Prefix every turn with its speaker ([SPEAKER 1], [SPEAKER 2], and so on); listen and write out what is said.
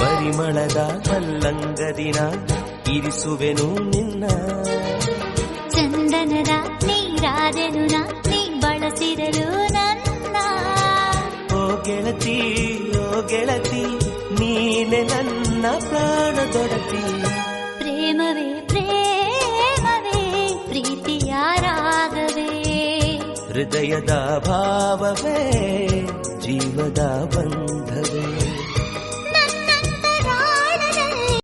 [SPEAKER 1] ಪರಿಮಳದ ಮಲ್ಲಂಗದಿನ ಇರಿಸುವೆನು ನಿನ್ನ.
[SPEAKER 2] ಚಂದನದ ನೀರಾದೆನು ನೀ ಬಳಸಿರಲು ನನ್ನ.
[SPEAKER 1] ಓ ಗೆಳತಿ ಓ ಗೆಳತಿ ನೀನೆ ನನ್ನ ಪ್ರಾಣ ದೊಡತಿ
[SPEAKER 2] ಪ್ರೇಮವೇ ಪ್ರೇಮವೇ ಪ್ರೀತಿಯ ರಾಗವೇ.
[SPEAKER 1] ಹೃದಯದ ಭಾವವೇ ಜೀವದ ಬಂಧವೇ.